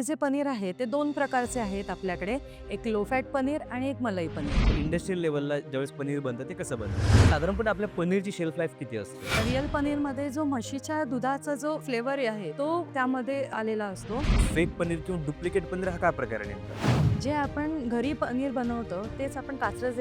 हे जे पनीर आहे ते दोन प्रकारचे आहेत आपल्याकडे. एक लो फॅट पनीर आणि एक मलाई पनीर. इंडस्ट्रियल लेवलला ज्यावेळेस पनीर बनतं ते कसं बनतं? साधारणपणे आपल्या पनीरची शेल्फ लाईफ किती असते? रिअल पनीरमध्ये जो म्हशीच्या दुधाचा जो फ्लेवर आहे तो त्यामध्ये आलेला असतो. फेक पनीर किंवा डुप्लिकेट पनीर हा काय प्रकार नेमका? जे आपण घरी पनीर बनवतो तेच आपण कात्रज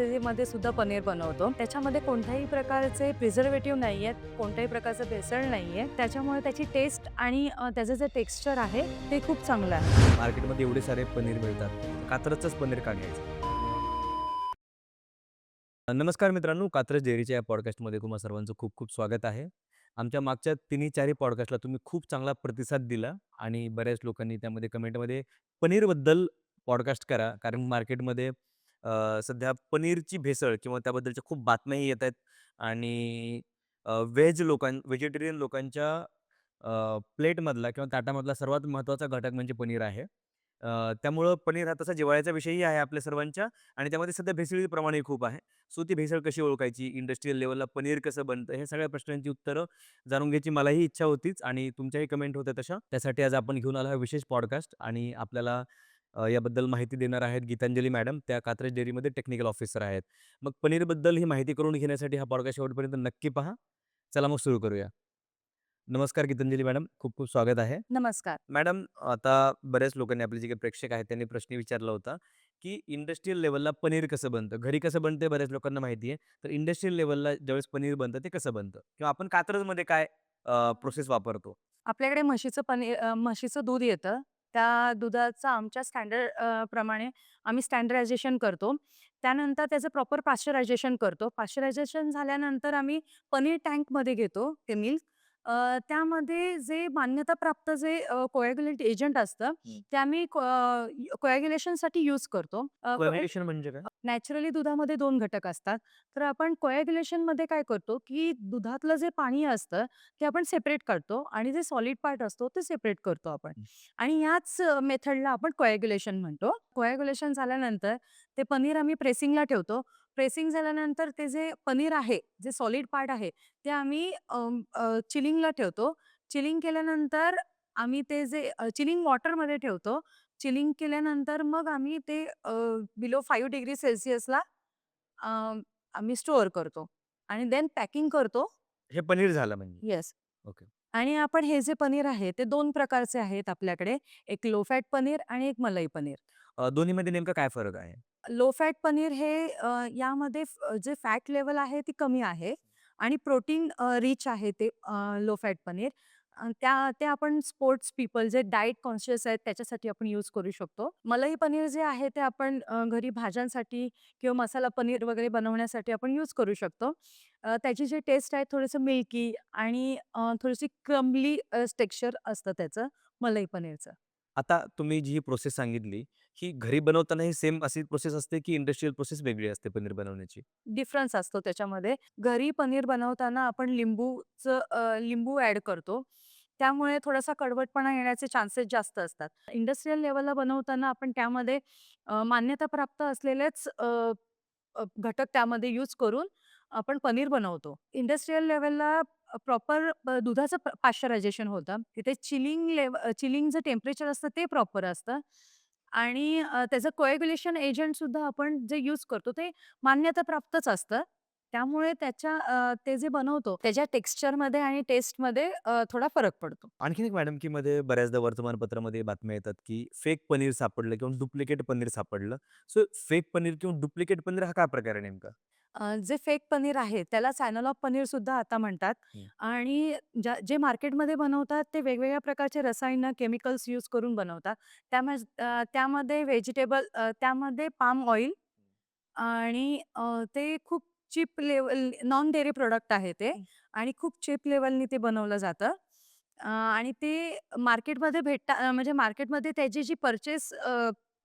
सुद्धा पनीर बनवतो. त्याच्यामध्ये कोणत्याही प्रकारचे प्रिझर्वेटिव्ह नाही आहेत कोणत्याही प्रकारचं भेसळ नाही आहे त्याच्यामुळे त्याची टेस्ट आणि त्याचं जे टेक्स्चर आहे ते खूप चांगलं आहे. मार्केटमध्ये एवढे सारे पनीर मिळतात. कात्रजचंच पनीर का घ्यायचं? नमस्कार मित्रांनो कात्रज डेअरीच्या या पॉडकास्टमध्ये तुम्हाला सर्वांचं खूप खूप स्वागत आहे. आमच्या मागच्या तिन्ही चारही पॉडकास्टला तुम्ही खूप चांगला प्रतिसाद दिला आणि बऱ्याच लोकांनी त्यामध्ये कमेंटमध्ये पनीरबद्दल पॉडकास्ट करा. कारण मार्केटमध्ये सध्या पनीरची भेसळ किंवा त्याबद्दलच्या खूप बातम्याही येत आहेत आणि व्हेज लोकां व्हेजिटेरियन लोकांच्या प्लेटमधला किंवा ताटामधला सर्वात महत्त्वाचा घटक म्हणजे पनीर आहे. अ, त्यामुळं पनीर हा तसा जिव्हाळ्याचा विषयही आहे आपल्या सर्वांच्या आणि त्यामध्ये सध्या भेसळीचं प्रमाणही खूप आहे. सो ती भेसळ कशी ओळखायची इंडस्ट्रियल लेवलला पनीर कसं बनतं हे सगळ्या प्रश्नांची उत्तरं जाणून घ्यायची मलाही इच्छा होतीच आणि तुमच्याही कमेंट होत्या तशा. त्यासाठी आज आपण घेऊन आलो हा विशेष पॉडकास्ट आणि आपल्याला अ, याबद्दल माहिती देणार आहेत गीतांजली मॅडम. त्या कात्रज डेअरीमध्ये टेक्निकल ऑफिसर आहेत. मग पनीरबद्दल ही माहिती करून घेण्यासाठी हा पॉडकास्ट शेवटपर्यंत नक्की पहा. चला मग सुरू करूया. नमस्कार गीतांजली मॅडम खूप खूप स्वागत आहे. नमस्कार. मॅडम आता बऱ्याच लोकांनी आपले जे काही प्रेक्षक आहेत त्यांनी प्रश्न विचारला होता की इंडस्ट्रियल लेवलला पनीर कसं बनतं? घरी कसं बनते बऱ्याच लोकांना माहिती आहे तर इंडस्ट्रियल लेवलला ज्यावेळेस पनीर बनतं ते कसं बनतं? किंवा आपण कात्रजमध्ये काय प्रोसेस वापरतो? आपल्याकडे म्हशीचं पनीर अ, म्हशीचं दूध येतं. त्या दुधाचं आमच्या स्टँडर्ड प्रमाणे आम्ही स्टँडर्डायझेशन करतो. त्यानंतर त्याचं प्रॉपर पाश्चरायझेशन करतो. पाश्चरायझेशन झाल्यानंतर आम्ही पनीर टँकमध्ये घेतो ते मिल्क. त्यामध्ये जे मान्यताप्राप्त जे कोॲग्युलेट एजंट असतं हं. ते आम्ही कोॲग्युलेशनसाठी यूज करतो. म्हणजे काय? नॅचरली दुधामध्ये दोन घटक असतात. तर आपण कोॲग्युलेशनमध्ये काय करतो की दुधातलं जे पाणी असतं ते आपण सेपरेट करतो आणि जे सॉलिड पार्ट असतो ते सेपरेट करतो आपण. हं. आणि याच मेथडला आपण कोॲग्युलेशन म्हणतो. कोॲग्युलेशन झाल्यानंतर ते पनीर आम्ही प्रेसिंगला ठेवतो. प्रेसिंग झाल्यानंतर ते जे पनीर आहे जे सॉलिड पार्ट आहे ते आम्ही चिलिंगला ठेवतो. चिलिंग केल्यानंतर आम्ही ते जे चिलिंग वॉटरमध्ये ठेवतो. चिलिंग केल्यानंतर मग आम्ही ते बिलो फाईव्ह डिग्री सेल्सिअसला आम्ही स्टोअर करतो. आणि देन पॅकिंग करतो. हे पनीर झालं म्हणजे. येस. ओके. आणि आपण हे जे पनीर आहे ते दोन प्रकारचे आहेत आपल्याकडे. एक लो फॅट पनीर आणि एक मलाई पनीर. अ, दोन्हीमध्ये नेमका काय फरक आहे? लो फॅट पनीर हे अ, यामध्ये फ- जे फॅट लेवल आहे ती कमी आहे आणि प्रोटीन रिच आहे ते लो फॅट पनीर. त्या ते आपण स्पोर्ट्स पीपल जे डाएट कॉन्शियस आहेत त्याच्यासाठी आपण यूज करू शकतो. मलाई पनीर जे आहे ते आपण घरी भाज्यांसाठी किंवा मसाला पनीर वगैरे बनवण्यासाठी आपण यूज करू शकतो. त्याची जी टेस्ट आहे थोडंसं मिल्की आणि थोडीशी क्रम्बली टेक्स्चर असतं त्याचं मलाई पनीरचं. आता तुम्ही जी ही प्रोसेस सांगितली ही घरी बनवताना ही सेम अशी प्रोसेस असते की इंडस्ट्रियल प्रोसेस वेगळी असते पनीर बनवण्याची? डिफरन्स असतो त्याच्यामध्ये. घरी पनीर बनवताना आपण लिंबूचं लिंबू ॲड करतो. त्यामुळे थोडासा कडवटपणा येण्याचे चान्सेस जास्त असतात. इंडस्ट्रियल लेवलला बनवताना आपण त्यामध्ये मान्यता मान्यताप्राप्त असलेलेच घटक त्यामध्ये यूज करून आपण पनीर बनवतो. इंडस्ट्रियल लेवलला प्रॉपर दुधाचं पाश्चरायझेशन होतं. तिथे चिलिंग लेव चिलिंगचं टेम्परेचर असतं ते प्रॉपर असतं. आणि त्याचं कोएग्युलेशन एजंट सुद्धा आपण जे यूज करतो ते मान्यताप्राप्तच असतं. त्यामुळे त्याच्या ते जे बनवतो त्याच्या टेक्स्चरमध्ये आणि टेस्टमध्ये थोडा फरक पडतो. आणखीन एक मॅडम की मध्ये बऱ्याचदा वर्तमानपत्रामध्ये बातम्या येतात की फेक पनीर सापडलं किंवा डुप्लिकेट पनीर सापडलं. सो फेक पनीर किंवा डुप्लिकेट पनीर हा काय प्रकार आहे नेमका? जे फेक पनीर आहे त्याला सॅनॉलॉग पनीर सुद्धा आता म्हणतात. आणि जे मार्केटमध्ये बनवतात ते वेगवेगळ्या प्रकारचे रसायनं केमिकल्स यूज करून बनवतात. त्यामध्ये व्हेजिटेबल त्यामध्ये पाम ऑइल आणि ते खूप cheap level non dairy product आहे ते आणि खूप चीप लेवलनी ते बनवलं जातं. आणि ते मार्केटमध्ये भेटता म्हणजे मार्केटमध्ये त्याची जी परचेस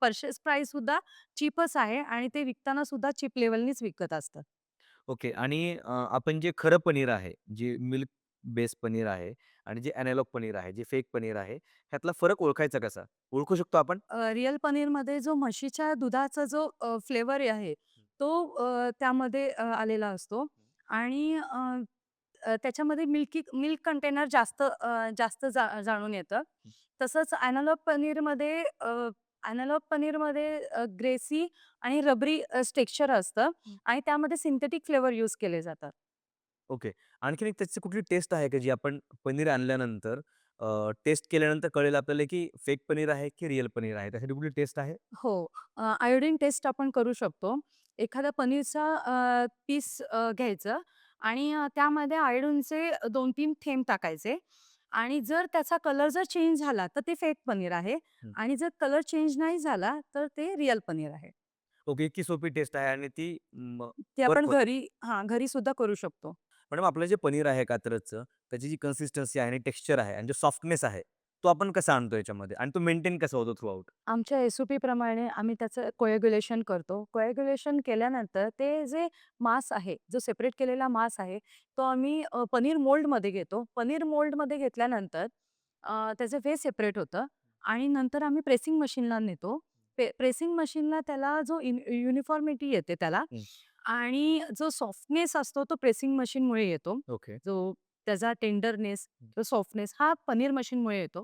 परचेस प्राइस सुद्धा चीपच आहे आणि ते विकताना सुद्धा चीप लेवलनीच विकत असतात ओके. आणि आपण जे खरं पनीर आहे जे मिल्क बेस पनीर आहे आणि जे अॅनालॉग पनीर आहे जे फेक पनीर आहे ह्यातला फरक ओळखायचा कसा? ओळखू शकतो आपण? रिअल पनीरमध्ये जो म्हशीच्या दुधाचा जो फ्लेवर आहे तो त्यामध्ये आलेला असतो आणि त्याच्यामध्ये मिल्की मिल्क कंटेनर जास्त जास्त जा जाणून येतं तसंच एनालॉग पनीरमध्ये अ, एनालॉग पनीरमध्ये ग्रेसी आणि रबरी अ, टेक्स्चर असतं. आणि त्यामध्ये सिंथेटिक फ्लेवर यूज केले जातात. ओके. आणखीन एक त्याची कुठली टेस्ट आहे का जी आपण पनीर आणल्यानंतर टेस्ट केल्यानंतर कळेल आपल्याला की फेक पनीर आहे की रिअल पनीर आहे? त्यासाठी कुठली टेस्ट आहे? हो. आयोडीन टेस्ट आपण करू शकतो. एखादा पनीरचा पीस घ्यायचं आणि त्यामध्ये आयोडीनचे 2-3 थेंब टाकायचे आणि जर त्याचा कलर जर चेंज झाला, तर ते फेक पनीर आहे. आणि जर कलर चेंज नाही झाला, तर ते रिअल पनीर आहे. ओके. इतकी सोपी टेस्ट आहे आणि ती म ते वर्क आपण. घरी हां, घरी सुद्धा करू शकतो. मॅडम आपलं जे पनीर आहे कात्रजचं, त्याची जी कन्सिस्टन्सी आहे आणि टेक्स्चर आहे आणि जो सॉफ्टनेस आहे, तो आपण कसा आणतो याच्यामध्ये आणि तो मेंटेन कसा होतो थ्रू आउट? आमच्या एस-ओ-पीप्रमाणे आम्ही त्याचं कोॲग्युलेशन करतो. कोॲग्युलेशन केल्यानंतर ते जे मांस आहे, जो सेपरेट केलेला मांस आहे, तो आम्ही अ, पनीर मोल्डमध्ये घेतो. पनीर मोल्डमध्ये घेतल्यानंतर अ, त्याचं वे सेपरेट होतं आणि नंतर आम्ही प्रेसिंग मशीनला नेतो. प्रेसिंग मशीनला त्याला जो युनिफॉर्मिटी येते त्याला हं. आणि जो सॉफ्टनेस असतो तो प्रेसिंग मशीनमुळे येतो. ओके. जो त्याचा टेंडरनेस, सॉफ्टनेस हा पनीर मशीनमुळे येतो.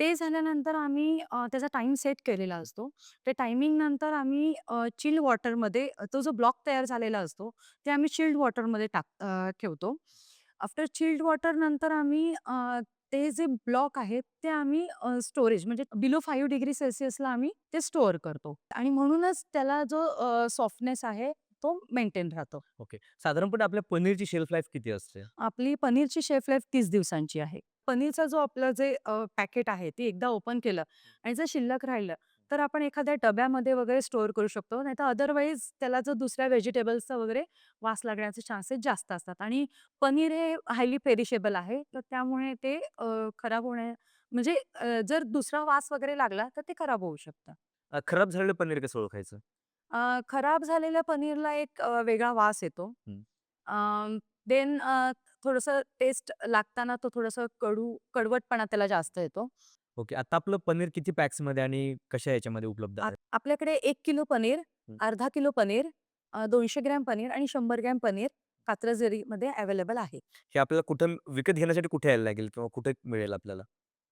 ते झाल्यानंतर आम्ही त्याचा टाईम सेट केलेला असतो. ते टायमिंग नंतर आम्ही चिल्ड वॉटरमध्ये तो जो ब्लॉक तयार झालेला असतो, ते आम्ही चिल्ड वॉटरमध्ये टाक ठेवतो. आफ्टर चिल्ड वॉटर नंतर आम्ही ते जे ब्लॉक आहेत ते आम्ही स्टोरेज म्हणजे बिलो 5 डिग्री सेल्सियसला आम्ही ते स्टोअर करतो आणि म्हणूनच त्याला जो सॉफ्टनेस आहे तो मेंटेन राहतो. ओके. साधारणपणे आपल्या पनीरची शेल्फ लाईफ किती असते? आपली पनीरची शेल्फ लाईफ 30 दिवसांची आहे. पनीरचा जो आपलं जे पॅकेट आहे ते एकदा ओपन केलं आणि जर शिल्लक राहिलं, तर आपण एखाद्या डब्यामध्ये वगैरे स्टोअर करू शकतो. नाहीतर अदरवाईज त्याला जर दुसऱ्या व्हेजिटेबल्सचा वगैरे वास लागण्याचे चान्सेस जास्त असतात आणि पनीर हे हायली पेरिशेबल आहे. तर त्यामुळे ते खराब होण्या म्हणजे जर दुसरा वास वगैरे लागला, तर ते खराब होऊ शकतं. खराब झालेलं पनीर कसं ओळखायचं? अ, खराब झालेल्या पनीरला एक अ, वेगळा वास येतो. हं. देन अ, थोडंसं टेस्ट लागताना तो थोडंसं कडू कडवटपणा त्याला जास्त येतो. ओके. आता आपलं पनीर किती पॅक्समध्ये आणि कशा याच्यामध्ये उपलब्ध आप आहे? आपल्याकडे 1 किलो पनीर, हं. अर्धा किलो पनीर, अ, 200 ग्रॅम पनीर आणि 100 ग्रॅम पनीर कात्रजरीमध्ये अवेलेबल आहे. हे आपल्याला कुठं विकत घेण्यासाठी कुठे यायला लागेल किंवा कुठे मिळेल आपल्याला?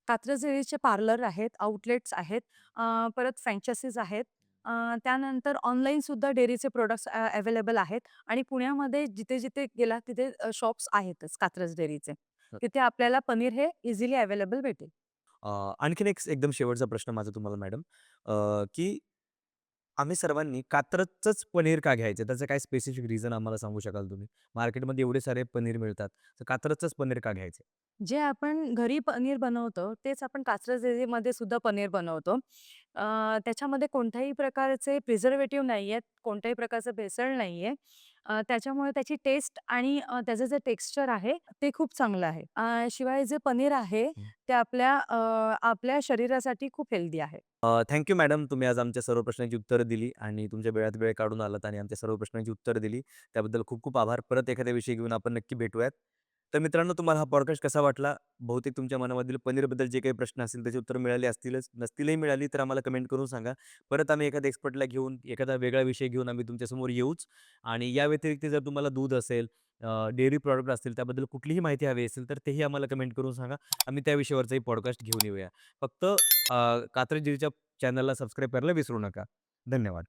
कात्रजरीचे पार्लर आहेत, आउटलेट्स आहेत, अ, परत फ्रँचायसीज आहेत. त्यानंतर ऑनलाईन सुद्धा डेअरीचे प्रॉडक्ट्स अवेलेबल आहेत आणि पुण्यामध्ये जिथे-जिथे गेला तिथे शॉप्स आहेतच कात्रज डेअरीचे. तिथे आपल्याला पनीर हे इझिली अवेलेबल भेटेल. आणखीन एक एकदम शेवटचा प्रश्न माझा तुम्हाला मॅडम की आम्ही सर्वांनी कात्रजचंच पनीर का घ्यायचं? त्याचं काही स्पेसिफिक रिझन आम्हाला सांगू शकाल तुम्ही? मार्केटमध्ये एवढे सारे पनीर मिळतात, तर कात्रजचंच पनीर का घ्यायचं? जे आपण घरी पनीर बनवतो, तेच आपण कात्रज डेअरीमध्ये सुद्धा पनीर बनवतो. अ, त्याच्यामध्ये कोणत्याही प्रकारचे प्रिझर्व्हेटिव्ह नाहीयेत, कोणत्याही प्रकारचं भेसळ नाहीये. अ, त्याच्यामुळे त्याची टेस्ट आणि अ, त्याचं जे टेक्स्चर आहे, ते खूप चांगलं आहे. अ, शिवाय जे पनीर आहे, हं. ते आपल्या अ, आपल्या शरीरासाठी खूप हेल्दी आहे. अ, थँक यू मॅडम. तुम्ही आज आमच्या सर्व प्रश्नांची उत्तरं दिली आणि तुमच्या वेळात वेळ काढून आलात आणि आमच्या सर्व प्रश्नांची उत्तरं दिली. त्याबद्दल खूप खूप आभार. परत एखाद्या विषयी घेऊन आपण नक्की भेटूयात. तर मित्रांनो तुम्हाला हा पॉडकास्ट कसा वाटला? बहुतेक तुमच्या मनामधील पनीरबद्दल जे काही प्रश्न असतील त्याची उत्तरं मिळाली असतीलच. नसतीलही मिळाली तर आम्हाला कमेंट करून सांगा. परत आम्ही एखाद्या एक्सपर्टला घेऊन, एखादा वेगळा विषय घेऊन आम्ही तुमच्यासमोर येऊच आणि या व्यतिरिक्त जर तुम्हाला दूध असेल, डेअरी प्रॉडक्ट असतील, त्याबद्दल कुठलीही माहिती हवी असेल, तर तेही आम्हाला कमेंट करून सांगा. आम्ही त्या विषयावरचाही पॉडकास्ट घेऊन येऊया. फक्त अ, चॅनलला सबस्क्राईब करायला विसरू नका. धन्यवाद.